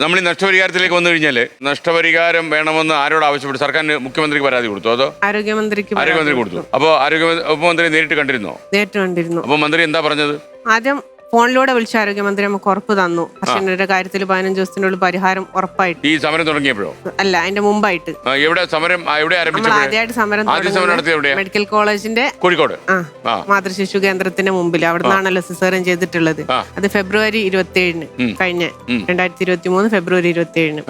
നമ്മൾ ഈ നഷ്ടപരിഹാരത്തിലേക്ക് വന്നു കഴിഞ്ഞാൽ നഷ്ടപരിഹാരം വേണമെന്ന് ആരോട് ആവശ്യപ്പെട്ടു? സർക്കാരിന് മുഖ്യമന്ത്രിക്ക് പരാതി കൊടുത്തു. അതോ? ആരോഗ്യമന്ത്രിക്ക് ആരോഗ്യമന്ത്രി കൊടുത്തു. അപ്പോൾ ആരോഗ്യ ഉപമന്ത്രി നേരിട്ട് കണ്ടിരുന്നോ? നേരിട്ട് കണ്ടിരുന്നു. അപ്പോൾ മന്ത്രി എന്താ പറഞ്ഞത്? ആദ്യം ഫോണിലൂടെ വിളിച്ച ആരോഗ്യമന്ത്രി നമുക്ക് ഉറപ്പ് തന്നു. പക്ഷേ കാര്യത്തിൽ പതിനഞ്ച് ദിവസത്തിനുള്ളിൽ പരിഹാരം ഉറപ്പായിട്ട്. ഈ സമരം തുടങ്ങിയപ്പോഴോ? അല്ല അതിന്റെ മുമ്പായിട്ട്. എവിടെ സമരം എവിടെ നമ്മൾ ആദ്യമായിട്ട് സമരം തുടങ്ങി മെഡിക്കൽ കോളേജിന്റെ കോഴിക്കോട്. ആ മാതൃശിശു കേന്ദ്രത്തിന്റെ മുമ്പിൽ അവിടെ നിന്നാണല്ലോ സിസേറിയൻ ചെയ്തിട്ടുള്ളത്. അത് ഫെബ്രുവരി ഇരുപത്തി ഏഴിന് കഴിഞ്ഞ. രണ്ടായിരത്തി ഇരുപത്തി മൂന്ന് ഫെബ്രുവരി ഇരുപത്തി ഏഴിന്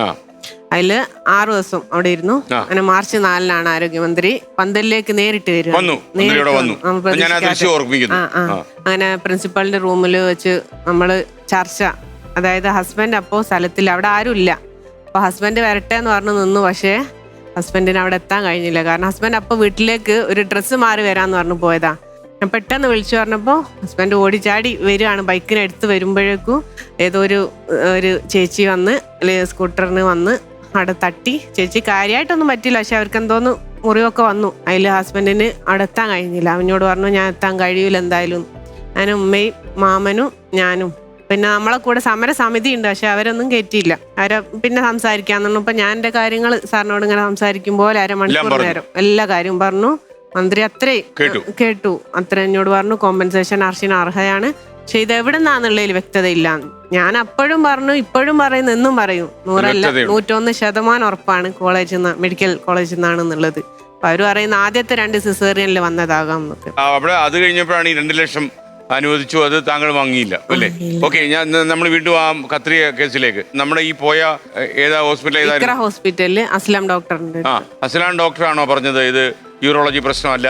അതിൽ ആറു ദിവസം അവിടെ ഇരുന്നു. അങ്ങനെ മാർച്ച് നാലിനാണ് ആരോഗ്യമന്ത്രി പന്തലിലേക്ക് നേരിട്ട് വരിക വന്നു. ഞാൻ ആ ദൃശ്യം ഓർമ്മിക്കുന്നു. അങ്ങനെ പ്രിൻസിപ്പാളിന്റെ റൂമിൽ വെച്ച് നമ്മൾ ചർച്ച. അതായത് ഹസ്ബൻഡ് അപ്പോ സ്ഥലത്തിൽ അവിടെ ആരും ഇല്ല. അപ്പൊ ഹസ്ബൻഡ് വരട്ടെ എന്ന് പറഞ്ഞു നിന്നു. പക്ഷേ ഹസ്ബൻഡിന് അവിടെ എത്താൻ കഴിഞ്ഞില്ല. കാരണം ഹസ്ബൻഡ് അപ്പൊ വീട്ടിലേക്ക് ഒരു ഡ്രസ്സ് മാറി വരാന്ന് പറഞ്ഞു പോയതാ. ഞാൻ പെട്ടെന്ന് വിളിച്ചു പറഞ്ഞപ്പോൾ ഹസ്ബൻഡ് ഓടിച്ചാടി വരികയാണ്. ബൈക്കിന് അടുത്ത് വരുമ്പോഴേക്കും ഏതോ ഒരു ഒരു ചേച്ചി വന്ന് സ്കൂട്ടറിന് വന്ന് അവിടെ തട്ടി. ചേച്ചി കാര്യമായിട്ടൊന്നും പറ്റില്ല പക്ഷെ അവർക്ക് എന്തോന്ന് മുറിവൊക്കെ വന്നു. അതിൽ ഹസ്ബൻഡിന് അവിടെ എത്താൻ കഴിഞ്ഞില്ല. അവനോട് പറഞ്ഞു ഞാൻ എത്താൻ കഴിയൂല എന്തായാലും. ഞാൻ ഉമ്മയും മാമനും ഞാനും. പിന്നെ നമ്മളെ കൂടെ സമര സമിതി ഉണ്ട്. പക്ഷെ അവരൊന്നും കയറ്റിയില്ല അവരെ പിന്നെ സംസാരിക്കാന്ന് ഇപ്പൊ ഞാൻ എന്റെ കാര്യങ്ങൾ സാറിനോട് ഇങ്ങനെ സംസാരിക്കുമ്പോൾ അരമണിക്കൂർ മണിക്കൂർ നേരം എല്ലാ കാര്യവും പറഞ്ഞു. മന്ത്രി അത്രയും കേട്ടു. കേട്ടു. അത്ര എന്നോട് പറഞ്ഞു. കോമ്പൻസേഷൻ അർഷിന് അർഹയാണ്. പക്ഷെ ഇത് എവിടെ നിന്നാന്നുള്ളതിൽ വ്യക്തതയില്ല. ഞാൻ അപ്പോഴും പറഞ്ഞു ഇപ്പോഴും പറയുന്നു എന്നും പറയും. നൂറല്ല. നൂറ്റൊന്ന് ശതമാനം ഉറപ്പാണ് കോളേജിൽ നിന്ന് മെഡിക്കൽ കോളേജിൽ നിന്നാണെന്നുള്ളത് അപ്പൊ അവർ പറയുന്ന ആദ്യത്തെ രണ്ട് സിസേറിയനിൽ വന്നതാകാം എന്നൊക്കെ. അവിടെ അത് കഴിഞ്ഞപ്പോഴാണ് ഈ രണ്ട് ലക്ഷം അനുവദിച്ചു അത് താങ്കൾ വാങ്ങിയില്ല അല്ലേ? ഓക്കെ ഞാൻ നമ്മൾ വീണ്ടും ആ കത്രിയ കേസിലേക്ക്. നമ്മുടെ ഈ പോയ ഏതാ ഹോസ്പിറ്റൽ ഹോസ്പിറ്റലിൽ അസ്ലാം ഡോക്ടറിന്റെ ആ അസലാൻ ഡോക്ടറാണോ പറഞ്ഞത്? ഇത് യൂറോളജി പ്രശ്നമല്ല.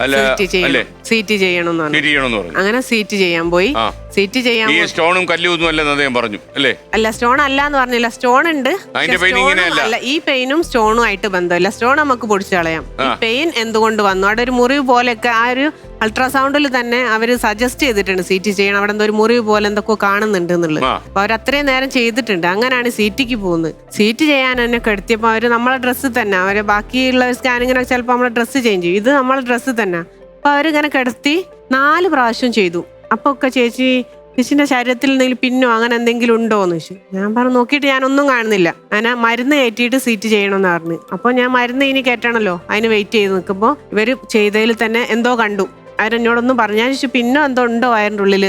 അല്ല, സീറ്റ് ചെയ്യണം. ചെയ്യണമെന്ന് പറഞ്ഞു. അങ്ങനെ സീറ്റ് ചെയ്യാൻ പോയി. ആ. സീറ്റ് ചെയ്യാൻ ഈ പോയി. സ്റ്റോണും കല്ലും അല്ലെന്ന് അദ്ദേഹം പറഞ്ഞു അല്ലേ? അല്ല സ്റ്റോൺ അല്ല എന്ന് പറഞ്ഞില്ല. സ്റ്റോൺ ഉണ്ട്. അതിന്റെ പക്ഷെ pain stone ഇങ്ങനെയല്ല. അല്ല. ഈ പെയിനും സ്റ്റോണും ആയിട്ട് ബന്ധമില്ല. സ്റ്റോൺ നമുക്ക് പൊടിച്ചു കളയാം. ഈ പെയിൻ എന്തുകൊണ്ട് വന്നു? അവിടെ ഒരു മുറിവ് പോലെയൊക്കെ ആ ഒരു അൾട്രാസൗണ്ടിൽ തന്നെ അവർ സജസ്റ്റ് ചെയ്തിട്ടുണ്ട് സി ടി ചെയ്യണം. അവിടെ എന്തോ ഒരു മുറിവ് പോലെ എന്തൊക്കെ കാണുന്നുണ്ട് എന്നുള്ളത്. അപ്പൊ അവർ അത്രയും നേരം ചെയ്തിട്ടുണ്ട്. അങ്ങനെയാണ് സി ടിക്ക് പോകുന്നത്. സീറ്റ് ചെയ്യാൻ എന്നെ കെടുത്തിയപ്പോൾ അവർ നമ്മളെ ഡ്രസ്സ് തന്നെ. അവർ ബാക്കിയുള്ള സ്കാനിങ്ങിനൊക്കെ ചിലപ്പോൾ നമ്മളെ ഡ്രസ്സ് ചേഞ്ച് ചെയ്യും. ഇത് നമ്മളെ ഡ്രസ്സ് തന്നെ. അപ്പൊ അവരിങ്ങനെ കിടത്തി നാല് പ്രാവശ്യം ചെയ്തു. അപ്പൊ ഒക്കെ ചേച്ചി ചേച്ചിന്റെ ശരീരത്തിൽ എന്തെങ്കിലും പിന്നോ അങ്ങനെ എന്തെങ്കിലും ഉണ്ടോ? എന്ന് ചോദിച്ചു. ഞാൻ പറഞ്ഞു നോക്കിയിട്ട് ഞാനൊന്നും കാണുന്നില്ല. അങ്ങനെ മരുന്ന് കയറ്റിയിട്ട് സീറ്റ് ചെയ്യണമെന്ന് പറഞ്ഞു. അപ്പോൾ ഞാൻ മരുന്ന് ഇനി കയറ്റണല്ലോ. അതിന് വെയിറ്റ് ചെയ്ത് നിൽക്കുമ്പോൾ ഇവർ ചെയ്തതിൽ തന്നെ എന്തോ കണ്ടു. അവരെന്നോടൊന്നും പറഞ്ഞു. ഞാൻ ചോദിച്ചു പിന്നെ എന്തോ ഉണ്ടോ വയറിന്റെ ഉള്ളിൽ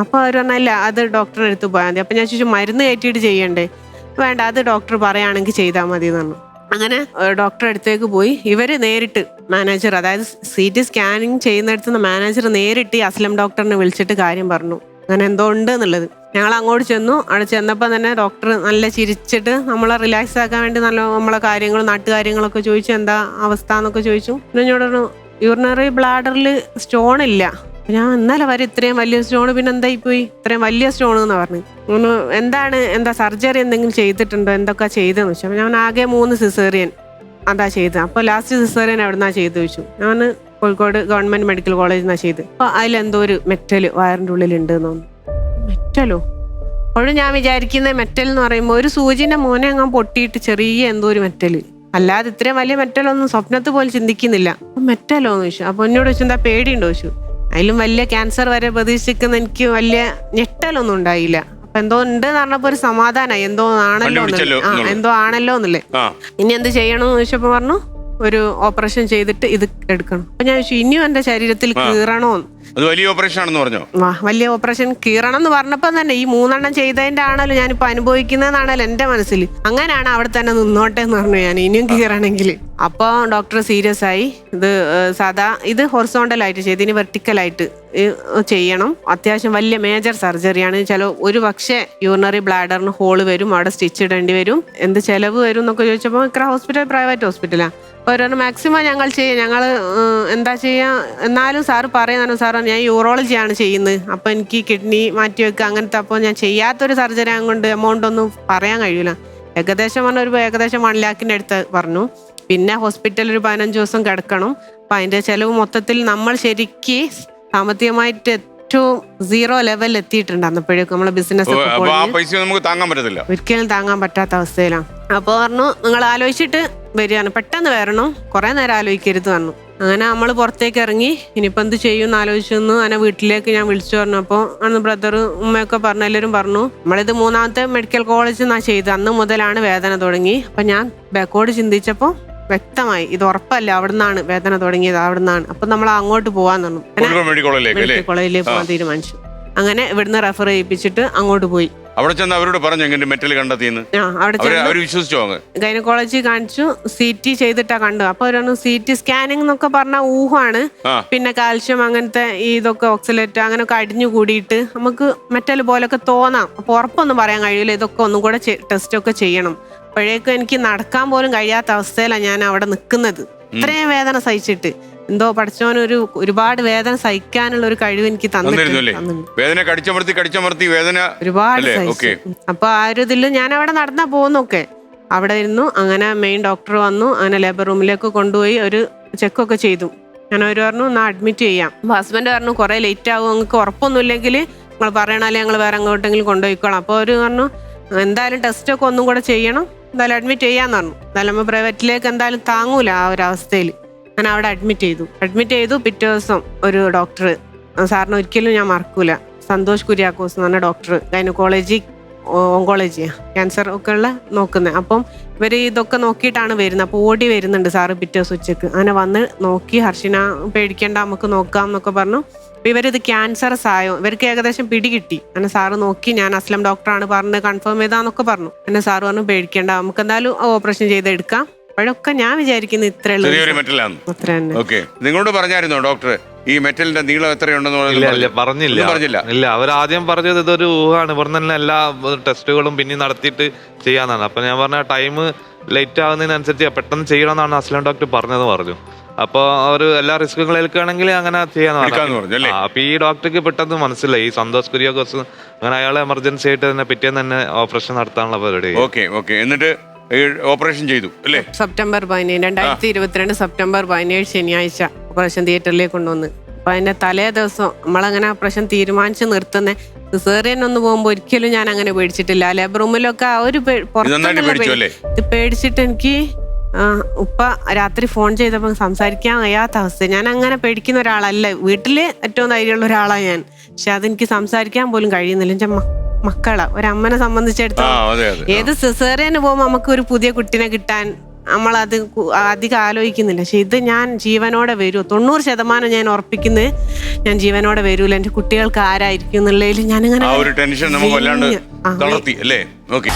അപ്പോൾ അവർ പറഞ്ഞല്ല അത് ഡോക്ടറെ അടുത്ത് പോയാൽ മതി. അപ്പം ഞാൻ ചോദിച്ചു മരുന്ന് കയറ്റിയിട്ട് ചെയ്യണ്ടേ? വേണ്ട അത് ഡോക്ടർ പറയുകയാണെങ്കിൽ ചെയ്താൽ മതി എന്ന് പറഞ്ഞു. അങ്ങനെ ഡോക്ടറെ അടുത്തേക്ക് പോയി. ഇവർ നേരിട്ട് മാനേജർ അതായത് സി ടി സ്കാനിങ് ചെയ്യുന്നിടത്ത് നിന്ന് മാനേജർ നേരിട്ട് ഈ അസ്ലം ഡോക്ടറിനെ വിളിച്ചിട്ട് കാര്യം പറഞ്ഞു. അങ്ങനെ എന്തോ ഉണ്ട് എന്നുള്ളത്. ഞങ്ങൾ അങ്ങോട്ട് ചെന്നു. അവിടെ ചെന്നപ്പോൾ തന്നെ ഡോക്ടർ നല്ല ചിരിച്ചിട്ട് നമ്മളെ റിലാക്സ് ആക്കാൻ വേണ്ടി നല്ല നമ്മളെ കാര്യങ്ങൾ നാട്ടുകാര്യങ്ങളൊക്കെ ചോദിച്ചു. എന്താ അവസ്ഥ എന്നൊക്കെ ചോദിച്ചു. പിന്നെ പറഞ്ഞു യൂറിനറി ബ്ലാഡറിൽ സ്റ്റോൺ ഇല്ല. ഞാൻ ഇന്നലെ വരെ ഇത്രയും വലിയ സ്റ്റോൺ പിന്നെ എന്തായി പോയി? ഇത്രയും വലിയ സ്റ്റോൺ എന്ന് പറഞ്ഞു എന്താണ് എന്താ സർജറി എന്തെങ്കിലും ചെയ്തിട്ടുണ്ടോ? എന്തൊക്കെ ചെയ്തെന്ന് വെച്ചാൽ ഞാൻ ആകെ മൂന്ന് സിസേറിയൻ അതാ ചെയ്തത് അപ്പോൾ ലാസ്റ്റ് സിസേറിയൻ എവിടുന്നാ ചെയ്ത് വെച്ചു ഞാൻ കോഴിക്കോട് ഗവൺമെന്റ് മെഡിക്കൽ കോളേജിൽ നിന്നാണ് ചെയ്ത്. അപ്പോൾ അതിലെന്തോ ഒരു മെറ്റൽ വയറിന്റെ ഉള്ളിൽ ഉണ്ട് എന്ന് തോന്നുന്നു. മെറ്റലോ അപ്പോഴും ഞാൻ വിചാരിക്കുന്ന മെറ്റൽ എന്ന് പറയുമ്പോൾ ഒരു സൂചിന്റെ മോനെ അങ്ങ് പൊട്ടിയിട്ട് ചെറിയ എന്തോ ഒരു മെറ്റൽ അല്ലാതെ ഇത്രയും വലിയ മെറ്റലൊന്നും സ്വപ്നത്ത് പോലും ചിന്തിക്കുന്നില്ല. അപ്പൊ മെറ്റലോ എന്ന് ചോദിച്ചു. അപ്പൊ എന്നോട് ചോദിച്ചു എന്താ പേടിയുണ്ടോ? ചോദിച്ചു. അതിലും വലിയ ക്യാൻസർ വരെ പ്രതീക്ഷിക്കുന്ന എനിക്ക് വലിയ ഞെട്ടലൊന്നും ഉണ്ടായില്ല. അപ്പൊ എന്തോ ഉണ്ട് എന്ന് പറഞ്ഞപ്പോ ഒരു സമാധാനമായി എന്തോ ആണല്ലോ ആ എന്തോ ആണല്ലോ എന്നല്ലേ ഇനി എന്ത് ചെയ്യണമെന്ന് ചോദിച്ചപ്പോ പറഞ്ഞു ഒരു ഓപ്പറേഷൻ ചെയ്തിട്ട് ഇത് എടുക്കണം. അപ്പൊ ഞാൻ ചോദിച്ചു ഇനിയും എന്റെ ശരീരത്തിൽ കീറണോ? അത് വലിയ ഓപ്പറേഷൻ ആണെന്ന് പറഞ്ഞോ? വാ വലിയ ഓപ്പറേഷൻ കീറണം എന്ന് പറഞ്ഞപ്പോ തന്നെ ഈ മൂന്നെണ്ണം ചെയ്തതിന്റെ ആണല്ലോ ഞാനിപ്പോ അനുഭവിക്കുന്നതാണല്ലോ എന്റെ മനസ്സിൽ അങ്ങനെയാണ് അവിടെ തന്നെ നിന്നോട്ടെ എന്ന് പറഞ്ഞു ഞാൻ ഇനിയും കീറണമെങ്കിൽ. അപ്പൊ ഡോക്ടർ സീരിയസ് ആയി. ഇത് സാധാ ഇത് ഹൊറിസോണ്ടൽ ആയിട്ട് ചെയ്ത് ഇനി വെർട്ടിക്കൽ ആയിട്ട് ചെയ്യണം. അത്യാവശ്യം വലിയ മേജർ സർജറിയാണ് ചില ഒരു പക്ഷേ യൂറിനറി ബ്ലാഡറിന് ഹോൾ വരും അവിടെ സ്റ്റിച്ച് ഇടേണ്ടി വരും. എന്ത് ചെലവ് വരും എന്നൊക്കെ ചോദിച്ചപ്പോൾ ഇക്ര ഹോസ്പിറ്റൽ പ്രൈവറ്റ് ഹോസ്പിറ്റലാണ് ഓരോന്ന് മാക്സിമം ഞങ്ങൾ ചെയ്യാം ഞങ്ങൾ എന്താ ചെയ്യാ? എന്നാലും സാറ് പറയുന്നു സാറ് ഞാൻ യൂറോളജിയാണ് ചെയ്യുന്നത്. അപ്പോൾ എനിക്ക് കിഡ്നി മാറ്റി വെക്കുക അങ്ങനത്തെ അപ്പോൾ ഞാൻ ചെയ്യാത്തൊരു സർജറി കൊണ്ട് എമൗണ്ട് ഒന്നും പറയാൻ കഴിയില്ല ഏകദേശം പറഞ്ഞ ഒരു ഏകദേശം വൺ ലാക്കിന്റെ അടുത്ത് പറഞ്ഞു. പിന്നെ ഹോസ്പിറ്റലിൽ ഒരു പതിനഞ്ച് ദിവസം കിടക്കണം. അപ്പം അതിന്റെ ചിലവ് മൊത്തത്തിൽ നമ്മൾ ശരിക്ക് സാമ്പത്തികമായിട്ട് ഏറ്റവും സീറോ ലെവലിൽ എത്തിയിട്ടുണ്ട് അന്നപ്പോഴേക്കും നമ്മളെ ബിസിനസ് നമുക്ക് താങ്ങാൻ പറ്റത്തില്ല. ഒരിക്കലും താങ്ങാൻ പറ്റാത്ത അവസ്ഥയിലാണ്. അപ്പോൾ പറഞ്ഞു നിങ്ങൾ ആലോചിച്ചിട്ട് വരികയാണ്. പെട്ടെന്ന് വരണം. കുറേ നേരം ആലോചിക്കരുത് പറഞ്ഞു. അങ്ങനെ നമ്മൾ പുറത്തേക്ക് ഇറങ്ങി ഇനിയിപ്പോൾ എന്ത് ചെയ്യും എന്ന് ആലോചിച്ചു അങ്ങനെ വീട്ടിലേക്ക് ഞാൻ വിളിച്ചു പറഞ്ഞു. അപ്പോൾ അന്ന് ബ്രദർ ഉമ്മയൊക്കെ പറഞ്ഞു എല്ലാവരും പറഞ്ഞു നമ്മളിത് മൂന്നാമത്തെ മെഡിക്കൽ കോളേജിൽ നിന്നാണ് ചെയ്തത്. അന്ന് മുതലാണ് വേദന തുടങ്ങി. അപ്പം ഞാൻ ബാക്കോട് ചിന്തിച്ചപ്പോൾ വ്യക്തമായി ഇത് ഉറപ്പല്ല അവിടെ നിന്നാണ് വേദന തുടങ്ങിയത് അവിടെ നിന്നാണ് അപ്പം നമ്മൾ അങ്ങോട്ട് പോകാൻ പറഞ്ഞു. മെഡിക്കൽ കോളേജിലേക്ക് അല്ലേ? മെഡിക്കൽ കോളേജിൽ പോകാൻ തീരുമാനിച്ചു. അങ്ങനെ ഇവിടുന്ന് റെഫർ ചെയ്യിപ്പിച്ചിട്ട് അങ്ങോട്ട് പോയി. അവിടെ ചെന്ന് അവരോട് പറഞ്ഞു എങ്ങനെ മെറ്റൽ കണ്ടെത്തിയെന്ന്? ആ അവിടെ അവർ ചെന്ന് അവർ വിശ്വസിച്ചോ അങ്ങ്? ഗൈനക്കോളജി കാണിച്ചു സി ടി ചെയ്തിട്ടാ കണ്ടു അപ്പൊ ഒരു സി ടി സ്കാനിങ് എന്നൊക്കെ പറഞ്ഞ ഊഹമാണ്. ആ. പിന്നെ കാൽഷ്യം അങ്ങനത്തെ ഈ ഇതൊക്കെ ഓക്സിലേറ്റ് അങ്ങനെയൊക്കെ അടിഞ്ഞു കൂടിയിട്ട് നമുക്ക് മെറ്റൽ പോലൊക്കെ തോന്നാം. അപ്പൊ ഉറപ്പൊന്നും പറയാൻ കഴിയില്ല ഇതൊക്കെ ഒന്നും കൂടെ ടെസ്റ്റ് ഒക്കെ ചെയ്യണം. അപ്പോഴേക്കും എനിക്ക് നടക്കാൻ പോലും കഴിയാത്ത അവസ്ഥയിലാണ് ഞാൻ അവിടെ നിൽക്കുന്നത് ഇത്രയും വേദന സഹിച്ചിട്ട്. എന്തോ പഠിച്ചവനൊരു ഒരുപാട് വേദന സഹിക്കാനുള്ള ഒരു കഴിവ് എനിക്ക് തന്നിട്ടുണ്ട്. വേദന കടിച്ചമർത്തി കടിച്ചമർത്തി വേദന ഒരുപാട് അല്ലേ? സഹിച്ചു. ഓക്കേ. അപ്പൊ ആ ഒരു ഇതിൽ ഞാൻ അവിടെ നടന്നാ പോകുന്നൊക്കെ അവിടെ ഇരുന്നു അങ്ങനെ മെയിൻ ഡോക്ടർ വന്നു അങ്ങനെ ലേബർ റൂമിലേക്ക് കൊണ്ടുപോയി ഒരു ചെക്കൊക്കെ ചെയ്തു. ഞാൻ അവർ പറഞ്ഞു എന്നാ അഡ്മിറ്റ് ചെയ്യാം. അപ്പൊ ഹസ്ബൻഡ് പറഞ്ഞു കുറെ ലേറ്റ് ആകും നിങ്ങൾക്ക് ഉറപ്പൊന്നുമില്ലെങ്കിൽ നിങ്ങൾ പറയണാലേ ഞങ്ങൾ വേറെ എങ്ങോട്ടെങ്കിലും കൊണ്ടുപോയിക്കോളാം. അപ്പോൾ അവർ പറഞ്ഞു എന്തായാലും ടെസ്റ്റ് ഒക്കെ ഒന്നും കൂടെ ചെയ്യണം. എന്തായാലും അഡ്മിറ്റ് ചെയ്യാന്ന് പറഞ്ഞു. എന്തായാലും നമ്മൾ പ്രൈവറ്റിലേക്ക് എന്തായാലും താങ്ങൂല ആ ഒരു അവസ്ഥയിൽ ഞാൻ അവിടെ അഡ്മിറ്റ് ചെയ്തു. അഡ്മിറ്റ് ചെയ്തു പിറ്റേ ദിവസം ഒരു ഡോക്ടർ സാറിന് ഒരിക്കലും ഞാൻ മറക്കൂല. സന്തോഷ് കുര്യാക്കോസ് എന്ന് പറഞ്ഞ ഡോക്ടർ ഗൈനക്കോളജി ഓങ്കോളജി ക്യാൻസർ ഒക്കെ ഉള്ള നോക്കുന്നത് അപ്പം ഇവർ ഇതൊക്കെ നോക്കിയിട്ടാണ് വരുന്നത് അപ്പോൾ ഓടി വരുന്നുണ്ട് സാറ് പിറ്റേ ദിവസം ഉച്ചയ്ക്ക്. അങ്ങനെ വന്ന് നോക്കി ഹർഷിന പേടിക്കേണ്ട നമുക്ക് നോക്കാം എന്നൊക്കെ പറഞ്ഞു. അപ്പോൾ ഇവരിത് ക്യാൻസറസ് ആയോ? ഇവർക്ക് ഏകദേശം പിടികിട്ടി. അങ്ങനെ സാറ് നോക്കി ഞാൻ അസ്ലം ഡോക്ടറാണ് പറഞ്ഞത് കൺഫേം ചെയ്താന്നൊക്കെ പറഞ്ഞു. എന്നെ സാറ് പറഞ്ഞു പേടിക്കേണ്ട നമുക്ക് എന്തായാലും ഓപ്പറേഷൻ ചെയ്തെടുക്കാം. അപ്പോഴൊക്കെ ഞാൻ വിചാരിക്കുന്നു ഇത്രയുള്ളൂ ചെറിയൊരു മെറ്റലാണ് അത്ര തന്നെ. ഓക്കെ നിങ്ങളോട് പറഞ്ഞായിരുന്നോ ഡോക്ടർ ഈ മെറ്റലിന്റെ നീളം എത്രയുണ്ടെന്ന് ഇല്ല പറഞ്ഞത് പറഞ്ഞില്ല. ഒന്നും പറഞ്ഞില്ല. ഇല്ല അവരാദ്യം പറഞ്ഞത് ഇതൊരു ഊഹാണ്. ഇവിടെ തന്നെ എല്ലാ ടെസ്റ്റുകളും പിന്നെ നടത്തിയിട്ട് ചെയ്യാന്നാണ്. അപ്പൊ ഞാൻ പറഞ്ഞ ടൈം ലേറ്റ് ആവുന്നതിനനുസരിച്ച് പെട്ടെന്ന് ചെയ്യണമെന്നാണ് അസ്ലം ഡോക്ടർ പറഞ്ഞത് പറഞ്ഞു. അപ്പൊ അവർ എല്ലാ റിസ്കുകളും ഏൽക്കുകയാണെങ്കിൽ അങ്ങനെ ചെയ്യാന്ന് എടുക്കാന്ന് പറഞ്ഞു, അല്ലേ? അപ്പൊ ഈ ഡോക്ടർക്ക് പെട്ടെന്ന് മനസ്സിലായി. ഈ സന്തോഷ് കുര്യാക്കോസ് അങ്ങനെ അയാളെ എമർജൻസി ആയിട്ട് തന്നെ പിറ്റേന്ന് തന്നെ ഓപ്പറേഷൻ നടത്താനുള്ള പരിപാടി. ഓക്കെ ഓക്കെ എന്നിട്ട് ഓപ്പറേഷൻ ചെയ്തു അല്ലേ? സെപ്റ്റംബർ പതിനേഴ് രണ്ടായിരത്തി ഇരുപത്തിരണ്ട് സെപ്റ്റംബർ പതിനേഴ് ശനിയാഴ്ച ഓപ്പറേഷൻ തിയേറ്ററിലേക്ക് കൊണ്ടുവന്ന്. അപ്പൊ അതിന്റെ തലേ ദിവസം നമ്മളങ്ങനെ ഓപ്പറേഷൻ തീരുമാനിച്ച് നിർത്തുന്ന സിസേറിയൻ ഒന്ന് പോകുമ്പോൾ ഒരിക്കലും ഞാൻ അങ്ങനെ പേടിച്ചിട്ടില്ല ലേബർ റൂമിലൊക്കെ ആ ഒരു പേ- പുറത്തുനിന്നുള്ള പേടിച്ചു അല്ലേ? ഇത് പേടിച്ചിട്ട് എനിക്ക് ആ, ഉപ്പ രാത്രി ഫോൺ ചെയ്തപ്പോൾ സംസാരിക്കാൻ കഴിയാത്ത അവസ്ഥ ഞാൻ അങ്ങനെ പേടിക്കുന്ന ഒരാളല്ല. വീട്ടിൽ ഏറ്റവും ധൈര്യമുള്ള ഒരാളാണ് ഞാൻ. പക്ഷെ അതെനിക്ക് സംസാരിക്കാൻ പോലും കഴിയുന്നില്ല. എന്റെ മക്കളാ ഒരമ്മനെ സംബന്ധിച്ചിടത്തോളം ഏത് സിസേറിയന് പോകുമ്പോൾ നമുക്ക് ഒരു പുതിയ കുട്ടിനെ കിട്ടാൻ നമ്മൾ അത് അധികം ആലോചിക്കുന്നില്ല. പക്ഷെ ഇത് ഞാൻ ജീവനോടെ വരൂ. തൊണ്ണൂറ് ശതമാനം ഞാൻ ഉറപ്പിക്കുന്നത് ഞാൻ ജീവനോടെ വരൂല. എന്റെ കുട്ടികൾക്ക് ആരായിരിക്കും എന്നുള്ളതിൽ ഞാനിങ്ങനെ ആ ഒരു ടെൻഷൻ നമുക്ക് വല്ലാണ്ട് തളർത്തി അല്ലേ? ഓക്കെ.